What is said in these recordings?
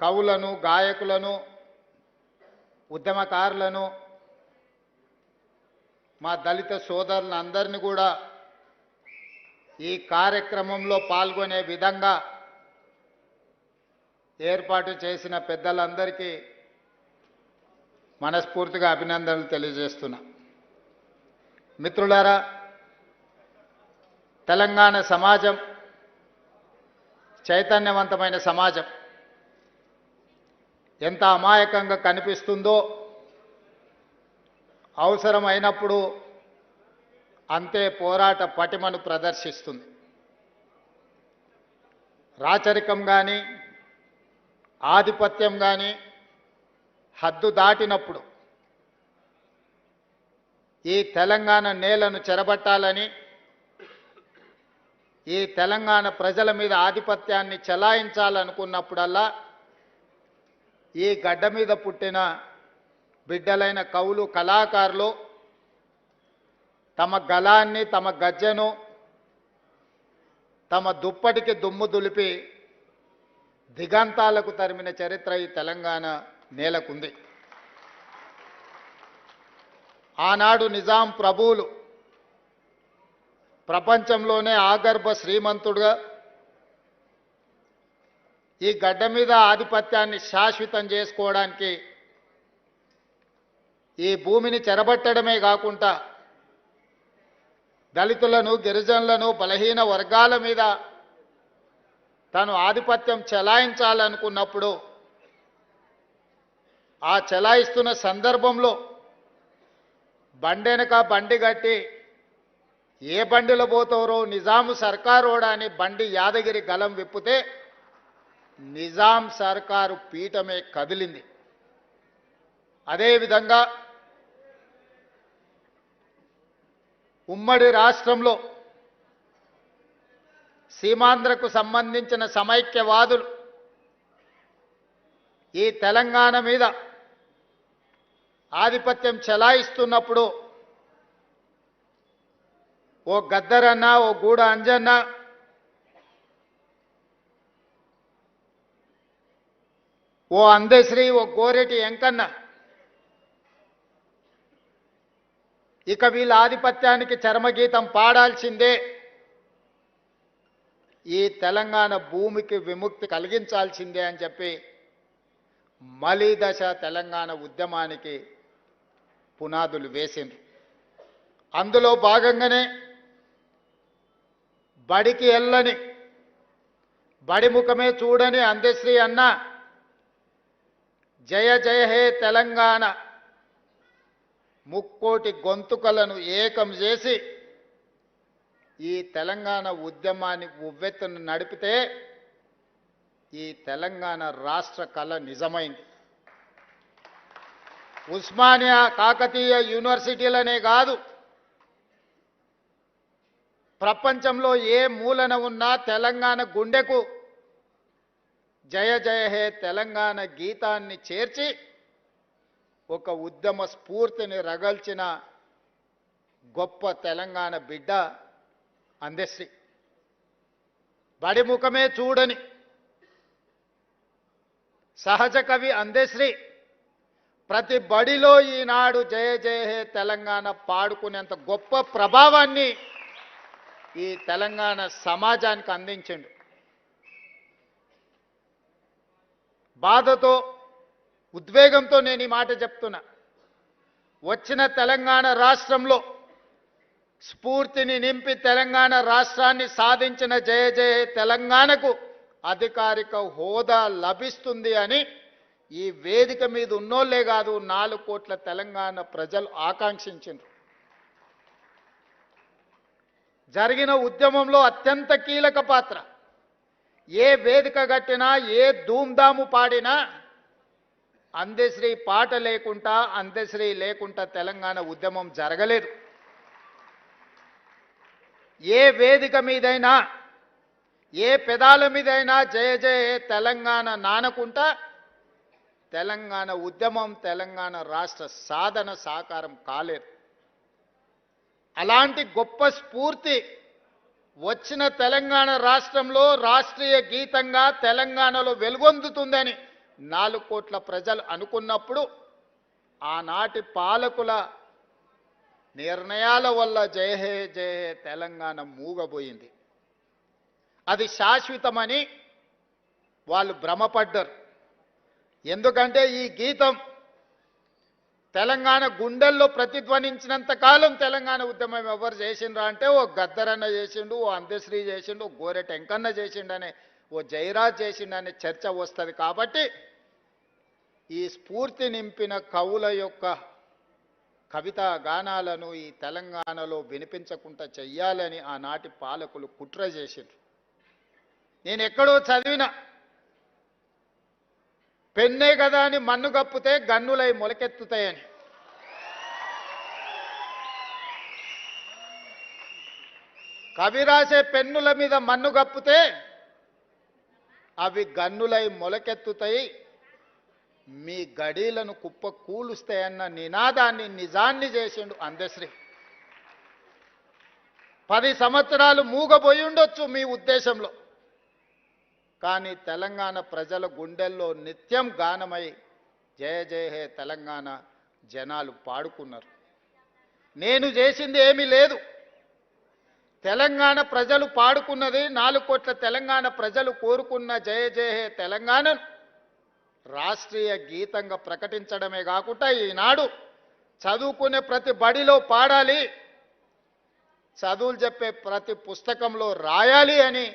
కవులను గాయకులను ఉద్యమకారులను మా దళిత సోదరులను అందరినీ కూడా ఈ కార్యక్రమంలో పాల్గొనే విధంగా ఏర్పాటు చేసిన పెద్దలందరికీ మనస్ఫూర్తిగా అభినందనలు తెలియజేస్తున్నా. మిత్రులారా తెలంగాణ సమాజం చైతన్యవంతమైన సమాజం. ఎంత అమాయకంగా కనిపిస్తుందో అవసరమైనప్పుడు అంతే పోరాట పటిమను ప్రదర్శిస్తుంది. రాచరికం కానీ ఆధిపత్యం కానీ హద్దు దాటినప్పుడు ఈ తెలంగాణ నేలను చెరబట్టాలని ఈ తెలంగాణ ప్రజల మీద ఆధిపత్యాన్ని చెలాయించాలనుకున్నప్పుడల్లా ఈ గడ్డ మీద పుట్టిన బిడ్డలైన కవులు కళాకారులు తమ గలాన్ని తమ గజ్జెను తమ దుప్పటికి దుమ్ము దులిపి దిగంతాలకు తరిమిన చరిత్ర ఈ తెలంగాణ నేలకుంది. ఆనాడు నిజాం ప్రభువులు ప్రపంచంలోనే ఆగర్భ శ్రీమంతుడుగా ఈ గడ్డ మీద ఆధిపత్యాన్ని శాశ్వతం చేసుకోవడానికి ఈ భూమిని చెరబట్టడమే కాకుండా దళితులను గిరిజనులను బలహీన వర్గాల మీద తను ఆధిపత్యం చెలాయించాలనుకున్నప్పుడు ఆ చెలాయిస్తున్న సందర్భంలో బండెనక బండి కట్టి ఏ బండిలో పోతారో నిజాము సర్కారోడా అని బండి యాదగిరి గలం విప్పితే నిజాం సర్కారు పీఠమే కదిలింది. అదేవిధంగా ఉమ్మడి రాష్ట్రంలో సీమాంధ్రకు సంబంధించిన సమైక్యవాదులు ఈ తెలంగాణ మీద ఆధిపత్యం చెలాయిస్తున్నప్పుడు ఓ గద్దరన్న ఓ గూడ అంజన్న ఓ అందశ్రీ ఓ గోరెటి ఎంకన్న. ఇక వీళ్ళ ఆధిపత్యానికి చర్మగీతం పాడాల్సిందే. ఈ తెలంగాణ భూమికి విముక్తి కలిగించాల్సిందే అని చెప్పి మలిదశ తెలంగాణ ఉద్యమానికి పునాదులు వేసింది అందులో భాగంగానే బడికి వెళ్ళని బడి ముఖమే చూడని అందశ్రీ అన్న జయ జయ హే తెలంగాణ. ముక్కోటి గొంతుకలను ఏకం చేసి ఈ తెలంగాణ ఉద్యమాన్ని ఉవ్వెత్తును నడిపితే ఈ తెలంగాణ రాష్ట్ర కళ నిజమైంది. ఉస్మానియా కాకతీయ యూనివర్సిటీలనే కాదు ప్రపంచంలో ఏ మూలన ఉన్నా తెలంగాణ గుండెకు జయ జయ హే తెలంగాణ గీతాన్ని చేర్చి ఒక ఉద్యమ స్ఫూర్తిని రగల్చిన గొప్ప తెలంగాణ బిడ్డ అందశ్రీ. బడి ముఖమే చూడని సహజ కవి అందశ్రీ ప్రతి బడిలో ఈనాడు జయ జయ హే తెలంగాణ పాడుకునేంత గొప్ప ప్రభావాన్ని ఈ తెలంగాణ సమాజానికి అందించండు. బాధతో ఉద్వేగంతో నేను ఈ మాట చెప్తున్నా. వచ్చిన తెలంగాణ రాష్ట్రంలో స్ఫూర్తిని నింపి తెలంగాణ రాష్ట్రాన్ని సాధించిన జయ జయ తెలంగాణకు అధికారిక హోదా లభిస్తుంది అని ఈ వేదిక మీద ఉన్నోళ్ళే కాదు నాలుగు కోట్ల తెలంగాణ ప్రజలు ఆకాంక్షించారు జరిగిన ఉద్యమంలో అత్యంత కీలక పాత్ర. ఏ వేదిక కట్టినా ఏ ధూమ్ధాము పాడినా అందశ్రీ పాట లేకుండా అందశ్రీ లేకుండా తెలంగాణ ఉద్యమం జరగలేదు. ఏ వేదిక మీదైనా ఏ పెదాల మీదైనా జయ జయ తెలంగాణ నానకుంటా తెలంగాణ ఉద్యమం తెలంగాణ రాష్ట్ర సాధన సాకారం కాలేదు. అలాంటి గొప్ప స్ఫూర్తి వచ్చిన తెలంగాణ రాష్ట్రంలో రాష్ట్రీయ గీతంగా తెలంగాణలో వెలుగొందుతుందని నాలుగు కోట్ల ప్రజలు అనుకున్నప్పుడు ఆనాటి పాలకుల నిర్ణయాల వల్ల జయ హే హే తెలంగాణ మూగబోయింది. అది శాశ్వతమని వాళ్ళు భ్రమపడ్డారు. ఎందుకంటే ఈ గీతం తెలంగాణ గుండెల్లో ప్రతిధ్వనించినంత కాలం తెలంగాణ ఉద్యమం ఎవరు చేసిండ్రా అంటే ఓ గద్దరన్న చేసిండు ఓ అందశ్రీ చేసిండు ఓ గోరె టెంకన్న చేసిండనే ఓ జయరాజ్ చేసిండనే చర్చ వస్తుంది కాబట్టి ఈ స్ఫూర్తి నింపిన కవుల యొక్క కవితా గానాలను ఈ తెలంగాణలో వినిపించకుండా చెయ్యాలని ఆనాటి పాలకులు కుట్ర చేసిండ్రు. నేను ఎక్కడో చదివిన పెన్నే కదా అని మన్ను కప్పితే గన్నులై మొలకెత్తుతాయని. కవి రాసే పెన్నుల మీద మన్ను కప్పితే అవి గన్నులై మొలకెత్తుతాయి. మీ గడీలను కుప్ప కూలుస్తాయన్న నినాదాన్ని నిజాన్ని చేసిండు అందశ్రీ పది సంవత్సరాలు మూగబోయి ఉండొచ్చు మీ ఉద్దేశంలో. కానీ తెలంగాణ ప్రజల గుండెల్లో నిత్యం గానమై జయ జయ హే తెలంగాణ జనాలు పాడుకున్నారు. నేను చేసింది ఏమీ లేదు. తెలంగాణ ప్రజలు పాడుకున్నది నాలుగు కోట్ల తెలంగాణ ప్రజలు కోరుకున్న జయ జయ హే తెలంగాణను రాష్ట్రీయ గీతంగా ప్రకటించడమే కాకుండా ఈనాడు చదువుకునే ప్రతి బడిలో పాడాలి చదువులు చెప్పే ప్రతి పుస్తకంలో రాయాలి అని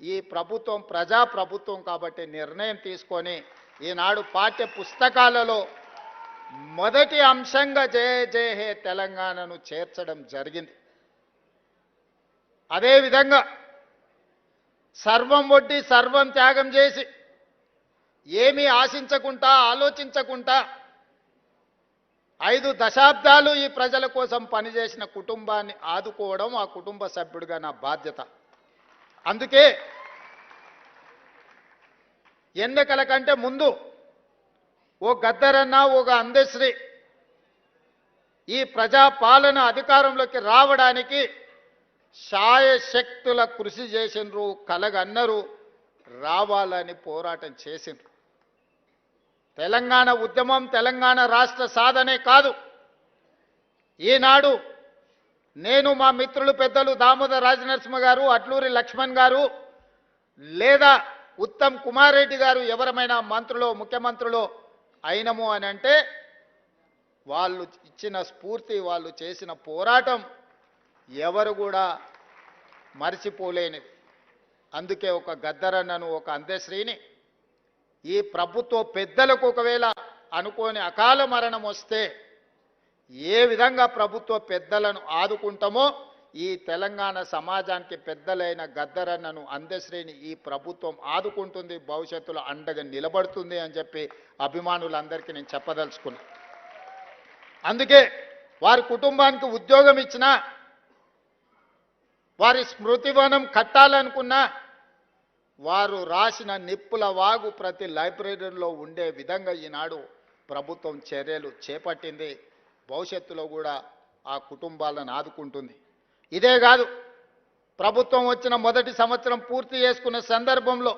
ఈ ప్రభుత్వం ప్రజా ప్రభుత్వం కాబట్టి నిర్ణయం తీసుకొని ఈనాడు పాఠ్య పుస్తకాలలో మొదటి అంశంగా జయ జయ హే తెలంగాణను చేర్చడం జరిగింది. అదేవిధంగా సర్వం వడ్డీ సర్వం త్యాగం చేసి ఏమీ ఆశించకుండా ఆలోచించకుండా ఐదు దశాబ్దాలు ఈ ప్రజల కోసం పనిచేసిన కుటుంబాన్ని ఆదుకోవడం ఆ కుటుంబ సభ్యుడిగా నా బాధ్యత. అందుకే ఎన్నికల కంటే ముందు ఓ గద్దరన్న ఒక అందశ్రీ ఈ ప్రజాపాలన అధికారంలోకి రావడానికి శాయశక్తుల కృషి చేసిండ్రు కలగన్నరు రావాలని పోరాటం చేసిండ్రు. తెలంగాణ ఉద్యమం తెలంగాణ రాష్ట్ర సాధనే కాదు. ఈనాడు నేను మా మిత్రులు పెద్దలు దామోదర్ రాజనరసింహ గారు అట్లూరి లక్ష్మణ్ గారు లేదా ఉత్తమ్ కుమార్ రెడ్డి గారు ఎవరమైనా మంత్రులు ముఖ్యమంత్రులు అయినము అని అంటే వాళ్ళు ఇచ్చిన స్ఫూర్తి వాళ్ళు చేసిన పోరాటం ఎవరు కూడా మర్చిపోలేనిది. అందుకే ఒక గద్దరన్నను ఒక అంత్యశ్రీని ఈ ప్రభుత్వ పెద్దలకు ఒకవేళ అనుకోని అకాల మరణం వస్తే ఏ విధంగా ప్రభుత్వ పెద్దలను ఆదుకుంటామో ఈ తెలంగాణ సమాజానికి పెద్దలైన గద్దరన్నను అందశ్రేణి ఈ ప్రభుత్వం ఆదుకుంటుంది భవిష్యత్తులో అండగా నిలబడుతుంది అని చెప్పి అభిమానులందరికీ నేను చెప్పదలుచుకున్నా. అందుకే వారి కుటుంబానికి ఉద్యోగం ఇచ్చినా వారి స్మృతివనం కట్టాలనుకున్నా వారు రాసిన నిప్పుల వాగు ప్రతి లైబ్రరీలో ఉండే విధంగా ఈనాడు ప్రభుత్వం చర్యలు చేపట్టింది. భవిష్యత్తులో కూడా ఆ కుటుంబాలను ఆదుకుంటుంది. ఇదే కాదు ప్రభుత్వం వచ్చిన మొదటి సంవత్సరం పూర్తి చేసుకున్న సందర్భంలో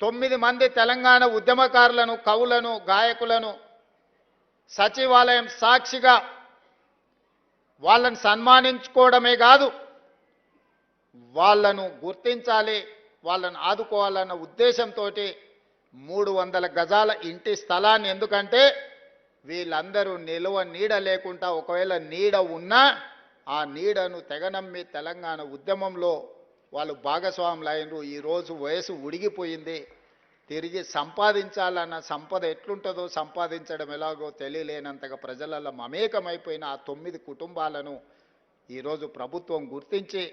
తొమ్మిది మంది తెలంగాణ ఉద్యమకారులను కవులను గాయకులను సచివాలయం సాక్షిగా వాళ్ళని సన్మానించుకోవడమే కాదు వాళ్ళను గుర్తించాలి వాళ్ళను ఆదుకోవాలన్న ఉద్దేశంతో మూడు వందల గజాల ఇంటి స్థలాన్ని. ఎందుకంటే వీళ్ళందరూ నిలువ నీడ లేకుండా ఒకవేళ నీడ ఉన్నా ఆ నీడను తెగనమ్మి తెలంగాణ ఉద్యమంలో వాళ్ళు భాగస్వాములు ఈరోజు వయసు ఉడిగిపోయింది. తిరిగి సంపాదించాలన్న సంపద ఎట్లుంటుందో సంపాదించడం ఎలాగో తెలియలేనంతగా ప్రజలలో మమేకమైపోయిన ఆ తొమ్మిది కుటుంబాలను ఈరోజు ప్రభుత్వం గుర్తించి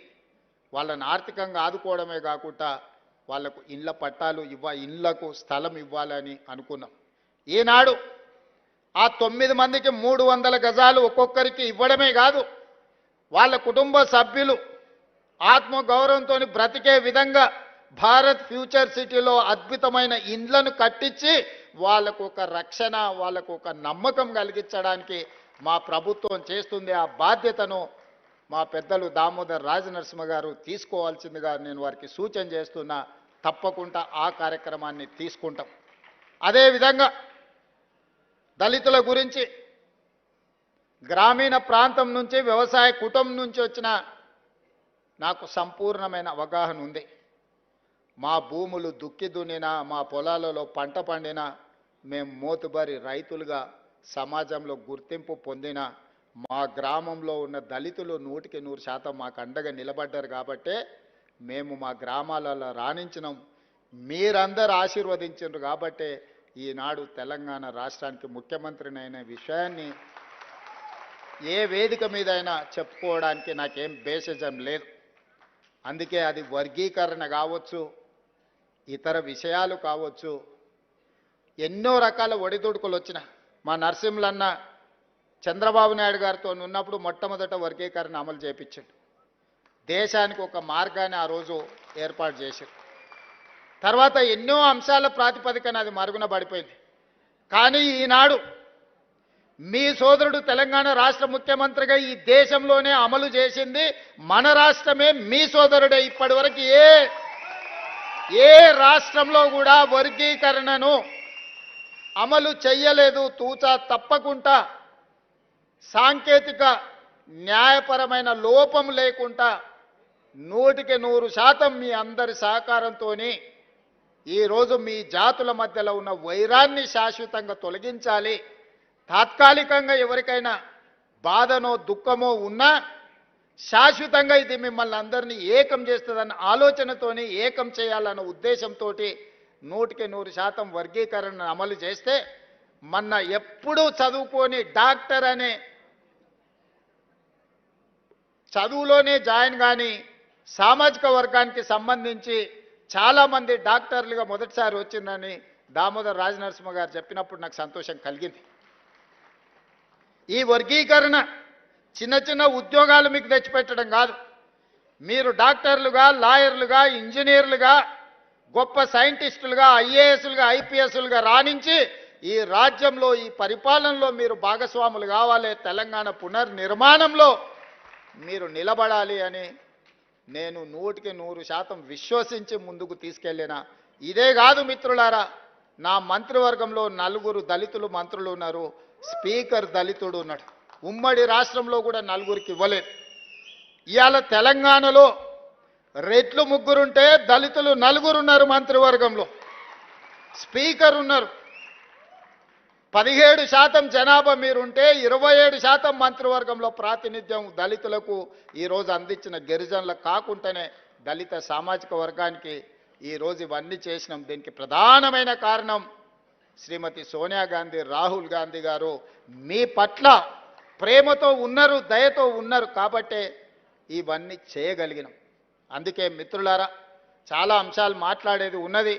వాళ్ళని ఆర్థికంగా ఆదుకోవడమే కాకుండా వాళ్ళకు ఇళ్ళ పట్టాలు ఇవ్వ ఇళ్ళకు స్థలం ఇవ్వాలని అనుకున్నాం. ఈనాడు ఆ తొమ్మిది మందికి మూడు వందల గజాలు ఒక్కొక్కరికి ఇవ్వడమే కాదు. వాళ్ళ కుటుంబ సభ్యులు ఆత్మగౌరవంతో బ్రతికే విధంగా భారత్ ఫ్యూచర్ సిటీలో అద్భుతమైన ఇండ్లను కట్టించి వాళ్ళకు ఒక రక్షణ వాళ్ళకు ఒక నమ్మకం కలిగించడానికి మా ప్రభుత్వం చేస్తుంది. ఆ బాధ్యతను మా పెద్దలు దామోదర్ రాజనరసింహ గారు తీసుకోవాల్సిందిగా నేను వారికి సూచన చేస్తున్నా. తప్పకుండా ఆ కార్యక్రమాన్ని తీసుకుంటాం. అదేవిధంగా దళితుల గురించి గ్రామీణ ప్రాంతం నుంచి వ్యవసాయ కుటుంబం నుంచి వచ్చిన నాకు సంపూర్ణమైన అవగాహన ఉంది. మా భూములు దుక్కి దున్నినా మా పొలాలలో పంట పండినా మేము మోతుబరి రైతులుగా సమాజంలో గుర్తింపు పొందిన మా గ్రామంలో ఉన్న దళితులు నూటికి నూరు శాతం మాకు అండగా నిలబడ్డారు కాబట్టే మేము మా గ్రామాలలో రాణించినాం. మీరందరూ ఆశీర్వదించారు కాబట్టే ఈనాడు తెలంగాణ రాష్ట్రానికి ముఖ్యమంత్రినైన విషయాన్ని ఏ వేదిక మీద అయినా చెప్పుకోవడానికి నాకేం బేసిజం లేదు. అందుకే అది వర్గీకరణ కావచ్చు ఇతర విషయాలు కావచ్చు ఎన్నో రకాల ఒడిదుడుకులు వచ్చిన మా నరసింహులన్న చంద్రబాబు నాయుడు గారితో ఉన్నప్పుడు మొట్టమొదట వర్గీకరణ అమలు చేపించాడు. దేశానికి ఒక మార్గాన్ని ఆ రోజు ఏర్పాటు చేశాడు తర్వాత ఎన్నో అంశాల ప్రాతిపదికన అది మరుగున పడిపోయింది. కానీ ఈనాడు మీ సోదరుడు తెలంగాణ రాష్ట్ర ముఖ్యమంత్రిగా ఈ దేశంలోనే అమలు చేసింది మన రాష్ట్రమే మీ సోదరుడే ఇప్పటి వరకు ఏ ఏ రాష్ట్రంలో కూడా వర్గీకరణను అమలు చెయ్యలేదు. తూచా తప్పకుండా సాంకేతిక న్యాయపరమైన లోపం లేకుండా నూటికి నూరు శాతం మీ అందరి సహకారంతోనే ఈరోజు మీ జాతుల మధ్యలో ఉన్న వైరాన్ని శాశ్వతంగా తొలగించాలి. తాత్కాలికంగా ఎవరికైనా బాధనో దుఃఖమో ఉన్నా శాశ్వతంగా ఇది మిమ్మల్ని అందరినీ ఏకం చేస్తుందన్న ఆలోచనతోని ఏకం చేయాలన్న ఉద్దేశంతో నూటికి నూరు శాతం వర్గీకరణను అమలు చేస్తే మొన్న ఎప్పుడూ చదువుకొని డాక్టర్ అనే చదువులోనే జాయిన్ కానీ సామాజిక వర్గానికి సంబంధించి చాలామంది డాక్టర్లుగా మొదటిసారి వచ్చిందని దామోదర్ రాజనరసింహ గారు చెప్పినప్పుడు నాకు సంతోషం కలిగింది. ఈ వర్గీకరణ చిన్న చిన్న ఉద్యోగాలు మీకు తెచ్చిపెట్టడం కాదు. మీరు డాక్టర్లుగా లాయర్లుగా ఇంజనీర్లుగా గొప్ప సైంటిస్టులుగా ఐఏఎస్లుగా ఐపీఎస్లుగా రాణించి ఈ రాజ్యంలో ఈ పరిపాలనలో మీరు భాగస్వాములు కావాలి తెలంగాణ పునర్నిర్మాణంలో మీరు నిలబడాలి అని నేను నూటికి నూరు శాతం విశ్వసించి ముందుకు తీసుకెళ్ళిన. ఇదే కాదు మిత్రులారా నా మంత్రివర్గంలో నలుగురు దళితులు మంత్రులు ఉన్నారు స్పీకర్ దళితుడు ఉన్నాడు. ఉమ్మడి రాష్ట్రంలో కూడా నలుగురికి ఇవ్వలేదు. ఇవాళ తెలంగాణలో రెట్లు ముగ్గురుంటే దళితులు నలుగురు ఉన్నారు మంత్రివర్గంలో. స్పీకర్ ఉన్నారు. పదిహేడు శాతం జనాభా మీరుంటే ఇరవై ఏడు శాతం మంత్రివర్గంలో ప్రాతినిధ్యం దళితులకు ఈరోజు అందించిన గిరిజనులకు కాకుండానే దళిత సామాజిక వర్గానికి ఈరోజు ఇవన్నీ చేసినాం. దీనికి ప్రధానమైన కారణం శ్రీమతి సోనియా గాంధీ రాహుల్ గాంధీ గారు మీ పట్ల ప్రేమతో ఉన్నారు దయతో ఉన్నారు కాబట్టే ఇవన్నీ చేయగలిగినాం. అందుకే మిత్రులారా చాలా అంశాలు మాట్లాడేది ఉన్నది.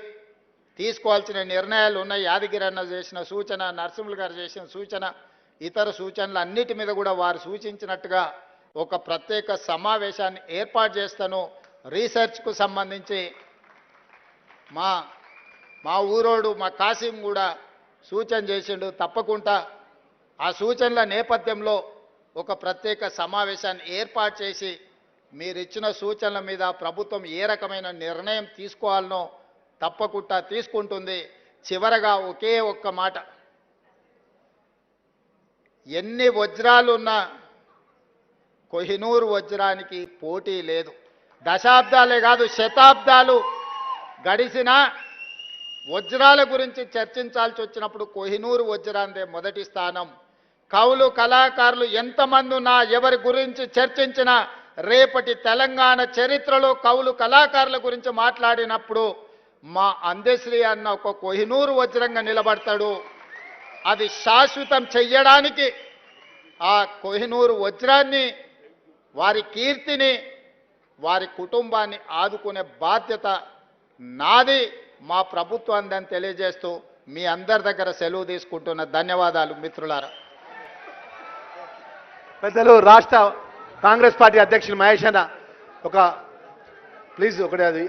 తీసుకోవాల్సిన నిర్ణయాలు ఉన్నాయి. యాదగిరి అన్న చేసిన సూచన నరసింహులు గారు చేసిన సూచన ఇతర సూచనలు అన్నిటి మీద కూడా వారు సూచించినట్టుగా ఒక ప్రత్యేక సమావేశాన్ని ఏర్పాటు చేస్తాను. రీసెర్చ్కు సంబంధించి మా మా ఊరోడు మా కాసిం కూడా సూచన చేసిండు. తప్పకుండా ఆ సూచనల నేపథ్యంలో ఒక ప్రత్యేక సమావేశాన్ని ఏర్పాటు చేసి మీరిచ్చిన సూచనల మీద ప్రభుత్వం ఏ రకమైన నిర్ణయం తీసుకోవాలనో తప్పకుండా తీసుకుంటుంది. చివరగా ఒకే ఒక్క మాట. ఎన్ని వజ్రాలున్నా కొహినూరు వజ్రానికి పోటీ లేదు. దశాబ్దాలే కాదు శతాబ్దాలు గడిచిన వజ్రాల గురించి చర్చించాల్సి వచ్చినప్పుడు కోహినూరు వజ్రాందే మొదటి స్థానం. కవులు కళాకారులు ఎంతమంది ఉన్నా ఎవరి గురించి చర్చించినా రేపటి తెలంగాణ చరిత్రలో కవులు కళాకారుల గురించి మాట్లాడినప్పుడు మా అందశ్రీ అన్న ఒక కొహినూరు వజ్రంగా నిలబడతాడు. అది శాశ్వతం చెయ్యడానికి ఆ కొహినూరు వజ్రాన్ని వారి కీర్తిని వారి కుటుంబాన్ని ఆదుకునే బాధ్యత నాది మా ప్రభుత్వాన్ని తెలియజేస్తూ మీ అందరి దగ్గర సెలవు తీసుకుంటున్న ధన్యవాదాలు మిత్రులారా. పెద్దలు రాష్ట్ర కాంగ్రెస్ పార్టీ అధ్యక్షులు మహేష్ అన్న ఒక ప్లీజ్ ఒకటి అది